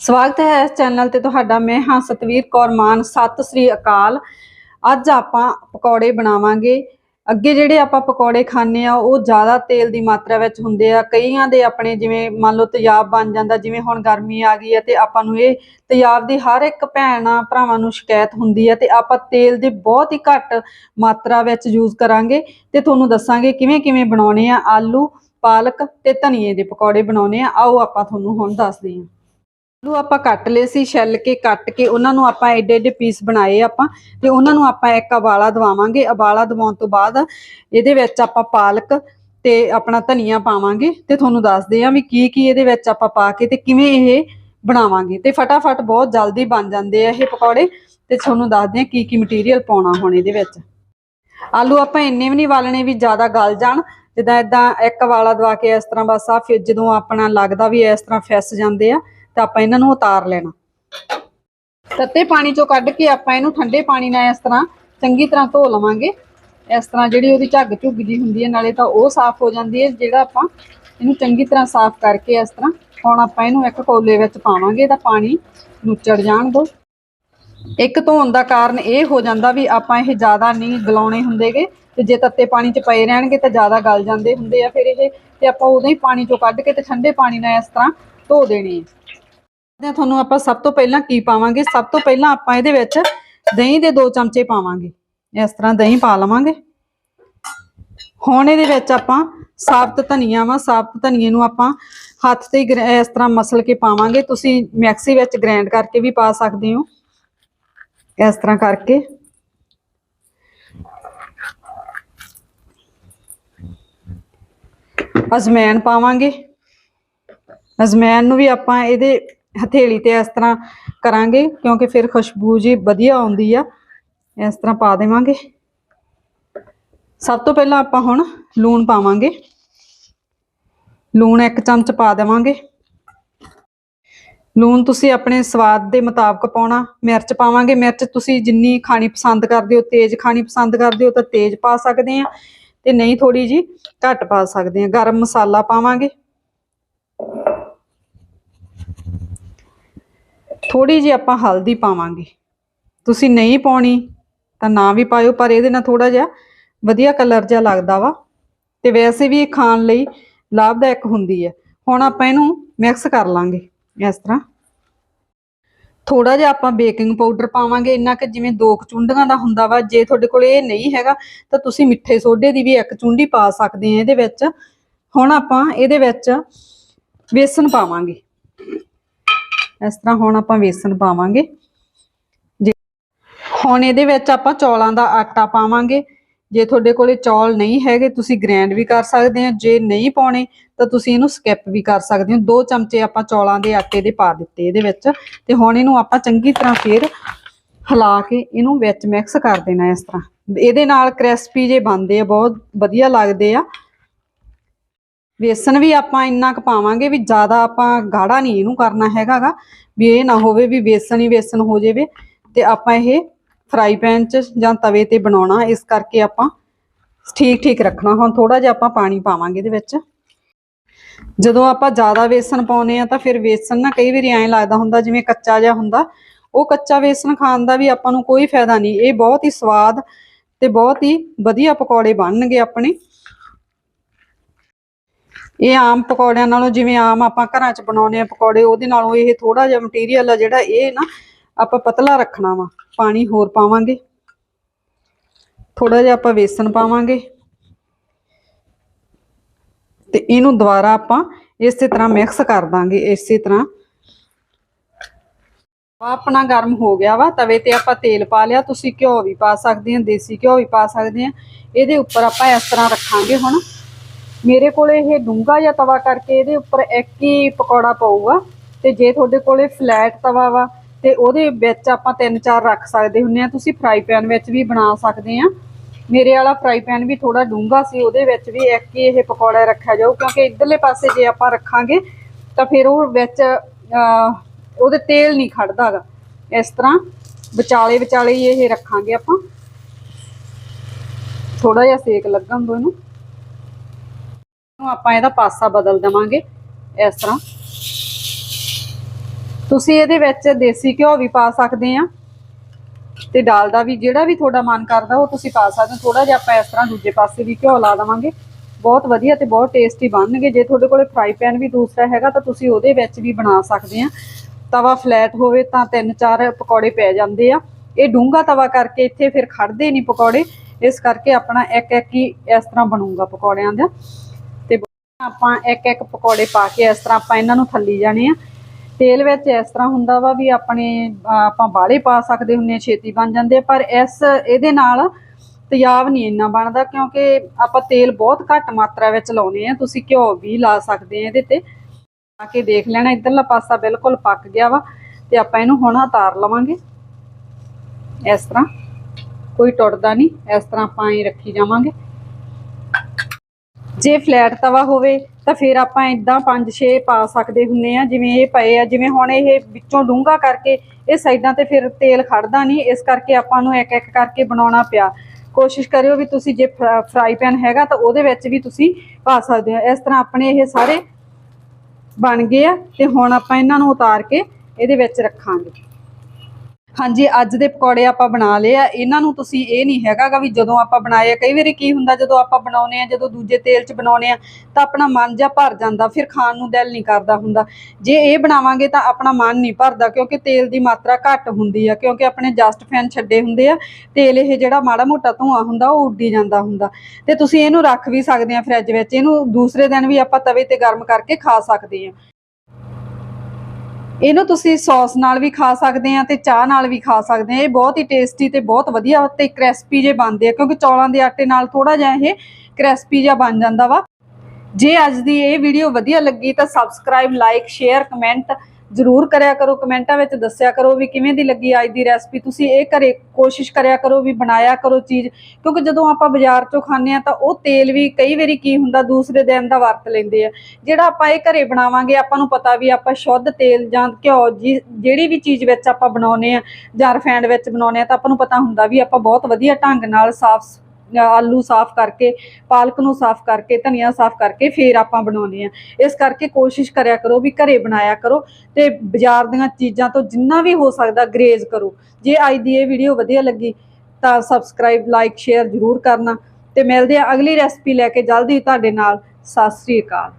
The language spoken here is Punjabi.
ਸਵਾਗਤ ਹੈ ਇਸ ਚੈਨਲ ਤੇ ਤੁਹਾਡਾ ਮੈਂ ਹਾਂ ਸਤਵੀਰ ਕੌਰ ਮਾਨ। ਸਤਿ ਸ੍ਰੀ ਅਕਾਲ। ਅੱਜ ਆਪਾਂ ਪਕੌੜੇ ਬਣਾਵਾਂਗੇ। ਅੱਗੇ ਜਿਹੜੇ ਆਪਾਂ ਪਕੌੜੇ ਖਾਂਦੇ ਆ, ਉਹ ਜ਼ਿਆਦਾ ਤੇਲ ਦੀ ਮਾਤਰਾ ਵਿੱਚ ਹੁੰਦੇ ਆ। ਕਈਆਂ ਦੇ ਆਪਣੇ ਜਿਵੇਂ ਮੰਨ ਲਓ ਤੇਜ਼ਾਬ ਬਣ ਜਾਂਦਾ, ਜਿਵੇਂ ਹੁਣ ਗਰਮੀ ਆ ਗਈ ਹੈ ਤੇ ਆਪਾਂ ਨੂੰ ਇਹ ਤੇਜ਼ਾਬ ਦੀ ਹਰ ਇੱਕ ਭੈਣਾਂ ਭਰਾਵਾਂ ਨੂੰ ਸ਼ਿਕਾਇਤ ਹੁੰਦੀ ਹੈ ਤੇ ਆਪਾਂ ਤੇਲ ਦੇ ਬਹੁਤ ਹੀ ਘੱਟ ਮਾਤਰਾ ਵਿੱਚ ਯੂਜ਼ ਕਰਾਂਗੇ ਤੇ ਤੁਹਾਨੂੰ ਦੱਸਾਂਗੇ ਕਿਵੇਂ ਕਿਵੇਂ ਬਣਾਉਣੇ ਆ। ਆਲੂ, ਪਾਲਕ ਤੇ ਧਨੀਏ ਦੇ ਪਕੌੜੇ ਬਣਾਉਣੇ ਆ। ਆਓ ਆਪਾਂ ਤੁਹਾਨੂੰ ਹੁਣ ਦੱਸਦੇ ਹਾਂ ਆਲੂ ਆਪਾਂ ਕੱਟ ਲਏ ਸੀ, ਛਿੱਲ ਕੇ, ਕੱਟ ਕੇ, ਉਹਨਾਂ ਨੂੰ ਆਪਾਂ ਏਡੇ ਏਡੇ ਪੀਸ ਬਣਾਏ ਆਪਾਂ ਤੇ ਉਹਨਾਂ ਨੂੰ ਆਪਾਂ ਇੱਕ ਉਬਾਲਾ ਦਵਾਵਾਂਗੇ। ਉਬਾਲਾ ਦਵਾਉਣ ਤੋਂ ਬਾਅਦ ਇਹਦੇ ਵਿੱਚ ਆਪਾਂ ਪਾਲਕ ਤੇ ਆਪਣਾ ਧਨੀਆ ਪਾਵਾਂਗੇ ਤੇ ਤੁਹਾਨੂੰ ਦੱਸਦੇ ਆ ਵੀ ਕੀ ਕੀ ਇਹਦੇ ਵਿੱਚ ਆਪਾਂ ਪਾ ਕੇ ਤੇ ਕਿਵੇਂ ਇਹ ਬਣਾਵਾਂਗੇ। ਤੇ ਫਟਾਫਟ ਬਹੁਤ ਜਲਦੀ ਬਣ ਜਾਂਦੇ ਆ ਇਹ ਪਕੌੜੇ ਤੇ ਤੁਹਾਨੂੰ ਦੱਸਦੇ ਆ ਕੀ ਕੀ ਮਟੀਰੀਅਲ ਪਾਉਣਾ ਹੁਣ ਇਹਦੇ ਵਿੱਚ। ਆਲੂ ਆਪਾਂ ਇੰਨੇ ਵੀ ਨਹੀਂ ਵਾਲਣੇ ਵੀ ਜ਼ਿਆਦਾ ਗਲ ਜਾਣ, ਜਿੱਦਾਂ ਇਦਾਂ ਇੱਕ ਵਾਲਾ ਦਵਾ ਕੇ ਇਸ ਤਰ੍ਹਾਂ ਬਸ ਆ, ਫਿਰ ਜਦੋਂ ਆਪਣਾ ਲੱਗਦਾ ਵੀ ਇਸ ਤਰ੍ਹਾਂ ਫਿਸ ਜਾਂਦੇ ਆ ਤਾਂ ਆਪਾਂ ਇਹਨਾਂ ਨੂੰ ਉਤਾਰ ਲੈਣਾ। ਤੱਤੇ ਪਾਣੀ ਚੋਂ ਕੱਢ ਕੇ ਆਪਾਂ ਇਹਨੂੰ ਠੰਡੇ ਪਾਣੀ ਨਾਲ ਇਸ ਤਰ੍ਹਾਂ ਚੰਗੀ ਤਰ੍ਹਾਂ ਧੋ ਲਵਾਂਗੇ। ਇਸ ਤਰ੍ਹਾਂ ਜਿਹੜੀ ਉਹਦੀ ਝੱਗ ਝੁੱਗ ਜੀ ਹੁੰਦੀ ਹੈ, ਨਾਲੇ ਤਾਂ ਉਹ ਸਾਫ਼ ਹੋ ਜਾਂਦੀ ਹੈ, ਜਿਹੜਾ ਆਪਾਂ ਇਹਨੂੰ ਚੰਗੀ ਤਰ੍ਹਾਂ ਸਾਫ਼ ਕਰਕੇ ਇਸ ਤਰ੍ਹਾਂ ਹੁਣ ਆਪਾਂ ਇਹਨੂੰ ਇੱਕ ਕੋਲੇ ਵਿੱਚ ਪਾਵਾਂਗੇ ਤਾਂ ਪਾਣੀ ਨੁੱਚੜ ਜਾਣ ਦੋ। ਇੱਕ ਧੋਣ ਦਾ ਕਾਰਨ ਇਹ ਹੋ ਜਾਂਦਾ ਵੀ ਆਪਾਂ ਇਹ ਜ਼ਿਆਦਾ ਨਹੀਂ ਗਲਾਉਣੇ ਹੁੰਦੇਗੇ ਤੇ ਜੇ ਤੱਤੇ ਪਾਣੀ 'ਚ ਪਏ ਰਹਿਣਗੇ ਤਾਂ ਜ਼ਿਆਦਾ ਗਲ ਜਾਂਦੇ ਹੁੰਦੇ ਆ ਫਿਰ ਇਹ, ਤੇ ਆਪਾਂ ਉਦੋਂ ਹੀ ਪਾਣੀ 'ਚੋਂ ਕੱਢ ਕੇ ਤੇ ਠੰਡੇ ਪਾਣੀ ਨਾਲ ਇਸ ਤਰ੍ਹਾਂ ਧੋ ਦੇਣੇ ਆ। ਤੇ ਤੁਹਾਨੂੰ ਆਪਾਂ ਸਭ ਤੋਂ ਪਹਿਲਾਂ ਕੀ ਪਾਵਾਂਗੇ? ਸਭ ਤੋਂ ਪਹਿਲਾਂ ਆਪਾਂ ਇਹਦੇ ਵਿੱਚ ਦਹੀਂ ਦੇ 2 ਚਮਚੇ ਪਾਵਾਂਗੇ। ਇਸ ਤਰ੍ਹਾਂ ਦਹੀਂ ਪਾ ਲਵਾਂਗੇ। ਹੁਣ ਇਹਦੇ ਵਿੱਚ ਆਪਾਂ ਸਾਬਤ ਧਨੀਆ ਵਾ, ਸਾਬਤ ਧਨੀਏ ਨੂੰ ਆਪਾਂ ਹੱਥ ਤੇ ਇਸ ਤਰ੍ਹਾਂ ਮਸਲ ਕੇ ਪਾਵਾਂਗੇ। ਤੁਸੀਂ ਮਿਕਸੀ ਵਿੱਚ ਗ੍ਰਾਈਂਡ ਕਰਕੇ ਵੀ ਪਾ ਸਕਦੇ ਹੋ। ਇਸ ਤਰ੍ਹਾਂ ਕਰਕੇ। ਅਜਮੈਨ ਪਾਵਾਂਗੇ। ਅਜਮੈਨ ਨੂੰ ਵੀ ਆਪਾਂ ਇਹਦੇ ਹਥੇਲੀ ਤੇ ਇਸ ਤਰ੍ਹਾਂ ਕਰਾਂਗੇ, ਕਿਉਂਕਿ ਫਿਰ ਖੁਸ਼ਬੂ ਜੀ ਵਧੀਆ ਆਉਂਦੀ ਆ। ਇਸ ਤਰ੍ਹਾਂ ਪਾ ਦੇਵਾਂਗੇ। ਸਭ ਤੋਂ ਪਹਿਲਾਂ ਆਪਾਂ ਹੁਣ ਲੂਣ ਪਾਵਾਂਗੇ। ਲੂਣ ਇੱਕ ਚਮਚ ਪਾ ਦੇਵਾਂਗੇ। ਲੂਣ ਤੁਸੀਂ ਆਪਣੇ ਸਵਾਦ ਦੇ ਮੁਤਾਬਕ ਪਾਉਣਾ। ਮਿਰਚ ਪਾਵਾਂਗੇ। ਮਿਰਚ ਤੁਸੀਂ ਜਿੰਨੀ ਖਾਣੀ ਪਸੰਦ ਕਰਦੇ ਹੋ, ਤੇਜ਼ ਖਾਣੀ ਪਸੰਦ ਕਰਦੇ ਹੋ, ਤਾਂ ਤੇਜ਼ ਪਾ ਸਕਦੇ ਆ। ਤੇ ਨਹੀਂ ਥੋੜੀ ਜੀ ਘੱਟ ਪਾ ਸਕਦੇ ਆ। ਗਰਮ ਮਸਾਲਾ ਪਾਵਾਂਗੇ। ਥੋੜੀ ਜਿਹੀ ਆਪਾਂ ਹਲਦੀ ਪਾਵਾਂਗੇ। ਤੁਸੀਂ ਨਹੀਂ ਪਾਉਣੀ ਤਾਂ ਨਾ ਵੀ ਪਾਇਓ, ਪਰ ਇਹਦੇ ਨਾਲ ਥੋੜਾ ਜਿਹਾ ਵਧੀਆ ਕਲਰ ਜਿਹਾ ਲੱਗਦਾ ਵਾ। ਤੇ ਵੈਸੇ ਵੀ ਇਹ ਖਾਣ ਲਈ ਲਾਭਦਾਇਕ ਹੁੰਦੀ ਹੈ। ਹੁਣ ਆਪਾਂ ਇਹਨੂੰ ਮਿਕਸ ਕਰ ਲਾਂਗੇ ਇਸ ਤਰ੍ਹਾਂ। ਥੋੜਾ ਜਿਹਾ ਆਪਾਂ ਬੇਕਿੰਗ ਪਾਊਡਰ ਪਾਵਾਂਗੇ। ਇੰਨਾ ਕਿ ਜਿਵੇਂ ਦੋ ਕੁ ਚੁੰਡੀਆਂ ਦਾ ਹੁੰਦਾ ਵਾ, ਜੇ ਤੁਹਾਡੇ ਕੋਲ ਇਹ ਨਹੀਂ ਹੈਗਾ, ਤਾਂ ਤੁਸੀਂ ਮਿੱਠੇ ਸੋਡੇ ਦੀ ਵੀ ਇੱਕ ਚੁੰਡੀ ਪਾ ਸਕਦੇ ਆ ਇਹਦੇ ਵਿੱਚ। ਹੁਣ ਆਪਾਂ ਇਹਦੇ ਵਿੱਚ ਵੇਸਣ ਪਾਵਾਂਗੇ। ਇਸ ਤਰ੍ਹਾਂ ਹੁਣ ਆਪਾਂ ਵੇਸਣ ਪਾਵਾਂਗੇ। ਹੁਣ ਇਹਦੇ ਵਿੱਚ ਆਪਾਂ ਚੌਲਾਂ ਦਾ ਆਟਾ ਪਾਵਾਂਗੇ। ਜੇ ਤੁਹਾਡੇ ਕੋਲੇ ਚੌਲ ਨਹੀਂ ਹੈਗੇ, ਤੁਸੀਂ ਗ੍ਰੈਂਡ ਵੀ ਕਰ ਸਕਦੇ ਹੋ। ਜੇ ਨਹੀਂ ਪਾਉਣੇ, ਤਾਂ ਤੁਸੀਂ ਇਹਨੂੰ ਸਕਿਪ ਵੀ ਕਰ ਸਕਦੇ ਹੋ। ਦੋ ਚਮਚੇ ਆਪਾਂ ਚੌਲਾਂ ਦੇ ਆਟੇ ਦੇ ਪਾ ਦਿੱਤੇ ਇਹਦੇ ਵਿੱਚ। ਤੇ ਹੁਣ ਇਹਨੂੰ ਆਪਾਂ ਚੰਗੀ ਤਰ੍ਹਾਂ ਫੇਰ ਹਿਲਾ ਕੇ ਇਹਨੂੰ ਵਿੱਚ ਮਿਕਸ ਕਰ ਦੇਣਾ ਇਸ ਤਰ੍ਹਾਂ। ਇਹਦੇ ਨਾਲ ਕ੍ਰਿਸਪੀ ਜੇ ਬਣਦੇ ਆ, ਬਹੁਤ ਵਧੀਆ ਲੱਗਦੇ ਆ। ਵੇਸਣ ਵੀ ਆਪਾਂ ਇੰਨਾ ਕੁ ਪਾਵਾਂਗੇ ਵੀ ਜ਼ਿਆਦਾ ਆਪਾਂ ਗਾੜਾ ਨਹੀਂ ਇਹਨੂੰ ਕਰਨਾ ਹੈਗਾਗਾ, ਵੀ ਇਹ ਨਾ ਹੋਵੇ ਵੀ ਵੇਸਣ ਹੀ ਵੇਸਣ ਹੋ ਜਾਵੇ ਤੇ ਆਪਾਂ ਇਹ ਫਰਾਈ ਪੈਨ 'ਚ ਜਾਂ ਤਵੇ ਤੇ ਬਣਾਉਣਾ, ਇਸ ਕਰਕੇ ਆਪਾਂ ਠੀਕ ਠੀਕ ਰੱਖਣਾ। ਹੁਣ ਥੋੜਾ ਜਿਹਾ ਆਪਾਂ ਪਾਣੀ ਪਾਵਾਂਗੇ ਇਹਦੇ ਵਿੱਚ। ਜਦੋਂ ਆਪਾਂ ਜ਼ਿਆਦਾ ਵੇਸਣ ਪਾਉਨੇ ਆ ਤਾਂ ਫਿਰ ਵੇਸਣ ਨਾ ਕਈ ਵਾਰੀ ਐਂ ਲੱਗਦਾ ਹੁੰਦਾ ਜਿਵੇਂ ਕੱਚਾ ਜਿਹਾ ਹੁੰਦਾ। ਉਹ ਕੱਚਾ ਵੇਸਣ ਖਾਣ ਦਾ ਵੀ ਆਪਾਂ ਨੂੰ ਕੋਈ ਫਾਇਦਾ ਨਹੀਂ। ਇਹ ਬਹੁਤ ਹੀ ਸਵਾਦ ਤੇ ਬਹੁਤ ਹੀ ਵਧੀਆ ਪਕੌੜੇ ਬਣਨਗੇ ਆਪਣੇ। ਇਹ ਆਮ ਪਕੌੜਿਆਂ ਨਾਲੋਂ ਜਿਵੇਂ ਆਮ ਆਪਾਂ ਘਰਾਂ 'ਚ ਬਣਾਉਨੇ ਆ ਪਕੌੜੇ, ਉਹਦੇ ਨਾਲੋਂ ਇਹ ਥੋੜਾ ਜਿਹਾ ਮਟੀਰੀਅਲ ਆ ਜਿਹੜਾ ਇਹ ਨਾ ਆਪਾਂ ਪਤਲਾ ਰੱਖਣਾ ਵਾ, ਪਾਣੀ ਹੋਰ ਪਾਵਾਂਗੇ। ਥੋੜਾ ਜਿਹਾ ਆਪਾਂ ਵੇਸਣ ਪਾਵਾਂਗੇ। ਤੇ ਇਹਨੂੰ ਦੁਬਾਰਾ ਆਪਾਂ ਇਸੇ ਤਰ੍ਹਾਂ ਮਿਕਸ ਕਰ ਦਾਂਗੇ, ਇਸੇ ਤਰ੍ਹਾਂ। ਆਪਣਾ ਗਰਮ ਹੋ ਗਿਆ ਵਾ, ਤਵੇ ਤੇ ਆਪਾਂ ਤੇਲ ਪਾ ਲਿਆ, ਤੁਸੀਂ ਘਿਓ ਵੀ ਪਾ ਸਕਦੇ ਆ ਦੇਸੀ ਘਿਓ ਵੀ ਪਾ ਸਕਦੇ ਆ ਇਹਦੇ ਉੱਪਰ ਆਪਾਂ ਇਸ ਤਰ੍ਹਾਂ ਰੱਖਾਂਗੇ ਹੁਣ। ਮੇਰੇ ਕੋਲ ਇਹ ਡੂੰਗਾ ਜਾਂ ਤਵਾ ਕਰਕੇ ਇਹਦੇ ਉੱਪਰ ਇੱਕ ਹੀ ਪਕੌੜਾ ਪਊਗਾ ਤੇ ਜੇ ਤੁਹਾਡੇ ਕੋਲੇ ਫਲੈਟ ਤਵਾ ਵਾ ਤੇ ਉਹਦੇ ਵਿੱਚ ਆਪਾਂ ਤਿੰਨ ਚਾਰ ਰੱਖ ਸਕਦੇ ਹੁੰਨੇ ਆ ਤੁਸੀਂ ਫਰਾਈ ਪੈਨ ਵਿੱਚ ਵੀ ਬਣਾ ਸਕਦੇ ਆ ਮੇਰੇ ਵਾਲਾ ਫਰਾਈ ਪੈਨ ਵੀ ਥੋੜਾ ਡੂੰਗਾ ਸੀ ਉਹਦੇ ਵਿੱਚ ਵੀ ਇੱਕ ਹੀ ਇਹ ਪਕੌੜਾ ਰੱਖਿਆ ਜਾਊ ਕਿਉਂਕਿ ਇਧਰਲੇ ਪਾਸੇ ਜੇ ਆਪਾਂ ਰੱਖਾਂਗੇ ਤਾਂ ਫਿਰ ਉਹ ਵਿੱਚ ਅਹ, ਉਹਦੇ ਤੇਲ ਨਹੀਂ ਖੜਦਾਗਾ। ਇਸ ਤਰ੍ਹਾਂ ਵਿਚਾਲੇ ਵਿਚਾਲੇ ਹੀ ਇਹ ਰੱਖਾਂਗੇ ਆਪਾਂ। ਥੋੜਾ ਜਿਹਾ ਸੇਕ ਲੱਗਣ ਦੋ ਇਹਨੂੰ। ਨੂੰ ਆਪਾਂ ਇਹਦਾ ਪਾਸਾ ਬਦਲ ਦੇਵਾਂਗੇ, ਇਸ ਤਰ੍ਹਾਂ। ਤੁਸੀਂ ਇਹਦੇ ਵਿੱਚ ਦੇਸੀ ਘਿਓ ਵੀ ਪਾ ਸਕਦੇ ਆ, ਤੇ ਡਾਲਡਾ ਵੀ ਜਿਹੜਾ ਵੀ ਤੁਹਾਡਾ ਮਨ ਕਰਦਾ ਉਹ ਤੁਸੀਂ ਪਾ ਸਕਦੇ ਹੋ। ਥੋੜਾ ਜਿਹਾ ਆਪਾਂ ਇਸ ਤਰ੍ਹਾਂ ਦੂਜੇ ਪਾਸੇ ਵੀ ਘਿਓ ਲਾ ਦੇਵਾਂਗੇ। ਬਹੁਤ ਵਧੀਆ ਤੇ ਬਹੁਤ ਟੇਸਟੀ ਬਣਨਗੇ। ਜੇ ਤੁਹਾਡੇ ਕੋਲੇ ਫਰਾਈ ਪੈਨ ਵੀ ਦੂਸਰਾ ਹੈਗਾ ਤਾਂ ਤੁਸੀਂ ਉਹਦੇ ਵਿੱਚ ਵੀ ਬਣਾ ਸਕਦੇ ਆ। ਤਵਾ ਫਲੈਟ ਹੋਵੇ ਤਾਂ ਤਿੰਨ ਚਾਰ ਪਕੌੜੇ ਪੈ ਜਾਂਦੇ ਆ। ਇਹ ਡੂੰਘਾ ਤਵਾ ਕਰਕੇ ਇੱਥੇ ਫਿਰ ਖੜਦੇ ਨਹੀਂ ਪਕੌੜੇ। ਇਸ ਕਰਕੇ ਆਪਣਾ ਇੱਕ ਇੱਕ ਹੀ ਇਸ ਤਰ੍ਹਾਂ ਬਣੂਗਾ ਪਕੌੜਿਆਂ ਦਾ। ਆਪਾਂ ਇੱਕ ਇੱਕ ਪਕੌੜੇ ਪਾ ਕੇ ਇਸ ਤਰ੍ਹਾਂ ਆਪਾਂ ਇਹਨਾਂ ਨੂੰ ਥੱਲੀ ਜਾਣੇ ਆ। ਤੇਲ ਵਿੱਚ ਇਸ ਤਰ੍ਹਾਂ ਹੁੰਦਾ ਵਾ ਵੀ ਆਪਣੇ ਆਪਾਂ ਬਾਲੇ ਪਾ ਸਕਦੇ ਹੁੰਨੇ ਆ, ਛੇਤੀ ਬਣ ਜਾਂਦੇ ਪਰ ਇਸ, ਇਹਦੇ ਨਾਲ ਤਿਆਬ ਨਹੀਂ ਇੰਨਾ ਬਣਦਾ ਕਿਉਂਕਿ ਆਪਾਂ ਤੇਲ ਬਹੁਤ ਘੱਟ ਮਾਤਰਾ ਵਿੱਚ ਲਾਉਨੇ ਆ। ਤੁਸੀਂ ਘਿਓ ਵੀ ਲਾ ਸਕਦੇ ਆ ਇਹਦੇ ਤੇ। ਆ ਕੇ ਦੇਖ ਲੈਣਾ, ਇਧਰਲਾ ਪਾਸਾ ਬਿਲਕੁਲ ਪੱਕ ਗਿਆ ਵਾ ਤੇ ਆਪਾਂ ਇਹਨੂੰ ਹੁਣ ਉਤਾਰ ਲਵਾਂਗੇ। ਇਸ ਤਰ੍ਹਾਂ ਕੋਈ ਟੁੱਟਦਾ ਨਹੀਂ, ਇਸ ਤਰ੍ਹਾਂ ਆਪਾਂ ਹੀ ਰੱਖੀ ਜਾਵਾਂਗੇ। ਜੇ ਫਲੈਟ ਤਵਾ ਹੋਵੇ, ਤਾਂ ਫਿਰ ਆਪਾਂ ਇਦਾਂ 5-6 ਪਾ ਸਕਦੇ ਹੁੰਨੇ ਆ, ਜਿਵੇਂ ਇਹ ਪਏ ਆ, ਜਿਵੇਂ ਹੁਣ ਇਹ ਵਿੱਚੋਂ ਡੂੰਘਾ ਕਰਕੇ ਇਹ ਸਾਈਡਾਂ ਤੇ ਫਿਰ ਤੇਲ ਖੜਦਾ ਨਹੀਂ ਇਸ ਕਰਕੇ ਆਪਾਂ ਨੂੰ ਇੱਕ ਇੱਕ ਕਰਕੇ ਬਣਾਉਣਾ ਪਿਆ। ਕੋਸ਼ਿਸ਼ ਕਰਿਓ ਵੀ ਤੁਸੀਂ ਜੇ ਫਰਾਈ ਪੈਨ ਹੈਗਾ, ਤਾਂ ਉਹਦੇ ਵਿੱਚ ਵੀ ਤੁਸੀਂ ਪਾ ਸਕਦੇ ਹੋ। ਇਸ ਤਰ੍ਹਾਂ ਆਪਣੇ ਇਹ ਸਾਰੇ ਬਣ ਗਏ ਆ, ਤੇ ਹੁਣ ਆਪਾਂ ਇਹਨਾਂ ਨੂੰ ਉਤਾਰ ਕੇ ਇਹਦੇ ਵਿੱਚ ਰੱਖਾਂਗੇ। ਹਾਂਜੀ, ਅੱਜ ਦੇ ਪਕੌੜੇ ਆਪਾਂ ਬਣਾ ਲਏ ਆ। ਇਹਨਾਂ ਨੂੰ ਤੁਸੀਂ ਇਹ ਨਹੀਂ ਹੈਗਾਗਾ ਵੀ ਜਦੋਂ ਆਪਾਂ ਬਣਾਏ ਆ। ਕਈ ਵਾਰੀ ਕੀ ਹੁੰਦਾ, ਜਦੋਂ ਆਪਾਂ ਬਣਾਉਨੇ ਆ, ਜਦੋਂ ਦੂਜੇ ਤੇਲ 'ਚ ਬਣਾਉਨੇ ਆ, ਤਾਂ ਆਪਣਾ ਮਨ ਜਾਂ ਭਰ ਜਾਂਦਾ, ਫਿਰ ਖਾਣ ਨੂੰ ਦਿਲ ਨਹੀਂ ਕਰਦਾ ਹੁੰਦਾ। ਜੇ ਇਹ ਬਣਾਵਾਂਗੇ ਤਾਂ ਆਪਣਾ ਮਨ ਨਹੀਂ ਭਰਦਾ, ਕਿਉਂਕਿ ਤੇਲ ਦੀ ਮਾਤਰਾ ਘੱਟ ਹੁੰਦੀ ਆ, ਕਿਉਂਕਿ ਆਪਣੇ ਜਸਟ ਫੈਨ ਛੱਡੇ ਹੁੰਦੇ ਆ। ਤੇਲ ਇਹ ਜਿਹੜਾ ਮਾੜਾ ਮੋਟਾ ਧੂਆਂ ਹੁੰਦਾ, ਉਹ ਉੱਡੀ ਜਾਂਦਾ ਹੁੰਦਾ। ਤੇ ਤੁਸੀਂ ਇਹਨੂੰ ਰੱਖ ਵੀ ਸਕਦੇ ਆ ਫ੍ਰਿਜ ਵਿੱਚ। ਇਹਨੂੰ ਦੂਸਰੇ ਦਿਨ ਵੀ ਆਪਾਂ ਤਵੇ ਤੇ ਗਰਮ ਕਰਕੇ ਖਾ ਸਕਦੇ ਆ। ਇਹਨੂੰ ਤੁਸੀਂ ਸੌਸ ਨਾਲ ਵੀ ਖਾ ਸਕਦੇ ਆ ਤੇ ਚਾਹ ਨਾਲ ਵੀ ਖਾ ਸਕਦੇ ਆ। ਇਹ ਬਹੁਤ ਹੀ ਟੇਸਟੀ ਤੇ ਬਹੁਤ ਵਧੀਆ ਤੇ ਕ੍ਰਿਸਪੀ ਜੇ ਬਣਦੇ ਆ, ਕਿਉਂਕਿ ਚੌਲਾਂ ਦੇ ਆਟੇ ਨਾਲ ਥੋੜਾ ਜਿਹਾ ਇਹ ਕ੍ਰਿਸਪੀ ਜਿਹਾ ਬਣ ਜਾਂਦਾ ਵਾ। ਜੇ ਅੱਜ ਦੀ ਇਹ ਵੀਡੀਓ ਵਧੀਆ ਲੱਗੀ ਤਾਂ ਸਬਸਕ੍ਰਾਈਬ ਲਾਈਕ ਸ਼ੇਅਰ ਕਮੈਂਟ ਜ਼ਰੂਰ ਕਰਿਆ ਕਰੋ, ਕਮੈਂਟਾਂ ਵਿੱਚ ਦੱਸਿਆ ਕਰੋ ਵੀ ਕਿਵੇਂ ਦੀ ਲੱਗੀ ਅੱਜ ਦੀ ਰੈਸਪੀ ਤੁਸੀਂ ਇਹ ਘਰੇ ਕੋਸ਼ਿਸ਼ ਕਰਿਆ ਕਰੋ ਵੀ ਬਣਾਇਆ ਕਰੋ ਚੀਜ਼, ਕਿਉਂਕਿ ਜਦੋਂ ਆਪਾਂ ਬਾਜ਼ਾਰ ਚੋਂ ਖਾਂਦੇ ਆ ਤਾਂ ਉਹ ਤੇਲ ਵੀ ਕਈ ਵਾਰੀ ਕੀ ਹੁੰਦਾ, ਦੂਸਰੇ ਦਿਨ ਦਾ ਵਰਤ ਲੈਂਦੇ ਆ। ਜਿਹੜਾ ਆਪਾਂ ਇਹ ਘਰੇ ਬਣਾਵਾਂਗੇ, ਆਪਾਂ ਨੂੰ ਪਤਾ ਵੀ ਆਪਾਂ ਸ਼ੁੱਧ ਤੇਲ ਜਾਂ ਘਿਓ ਜੀ- ਜਿਹੜੀ ਵੀ ਚੀਜ਼ ਵਿੱਚ ਆਪਾਂ ਬਣਾਉਨੇ ਆ ਜਾਂ ਰਿਫਾਈਂਡ ਵਿੱਚ ਬਣਾਉਨੇ ਆ ਤਾਂ ਆਪਾਂ ਨੂੰ ਪਤਾ ਹੁੰਦਾ ਵੀ ਆਪਾਂ ਬਹੁਤ ਵਧੀਆ ਢੰਗ ਨਾਲ ਸਾਫ਼ ਆਲੂ ਸਾਫ਼ ਕਰਕੇ, ਪਾਲਕ ਨੂੰ ਸਾਫ਼ ਕਰਕੇ, ਧਨੀਆ ਸਾਫ਼ ਕਰਕੇ ਫੇਰ ਆਪਾਂ ਬਣਾਉਂਦੇ ਆ ਇਸ ਕਰਕੇ ਕੋਸ਼ਿਸ਼ ਕਰਿਆ ਕਰੋ ਵੀ ਘਰੇ ਬਣਾਇਆ ਕਰੋ ਤੇ ਬਾਜ਼ਾਰ ਦੀਆਂ ਚੀਜ਼ਾਂ ਤੋਂ ਜਿੰਨਾ ਵੀ ਹੋ ਸਕਦਾ ਗਰੇਜ਼ ਕਰੋ। ਜੇ ਅੱਜ ਦੀ ਇਹ ਵੀਡੀਓ ਵਧੀਆ ਲੱਗੀ ਤਾਂ ਸਬਸਕ੍ਰਾਈਬ, ਲਾਈਕ, ਸ਼ੇਅਰ ਜ਼ਰੂਰ ਕਰਨਾ ਤੇ ਮਿਲਦੇ ਆ ਅਗਲੀ ਰੈਸਪੀ ਲੈ ਕੇ। ਜਲਦੀ ਤੁਹਾਡੇ ਨਾਲ। ਸਤਿ ਸ੍ਰੀ ਅਕਾਲ।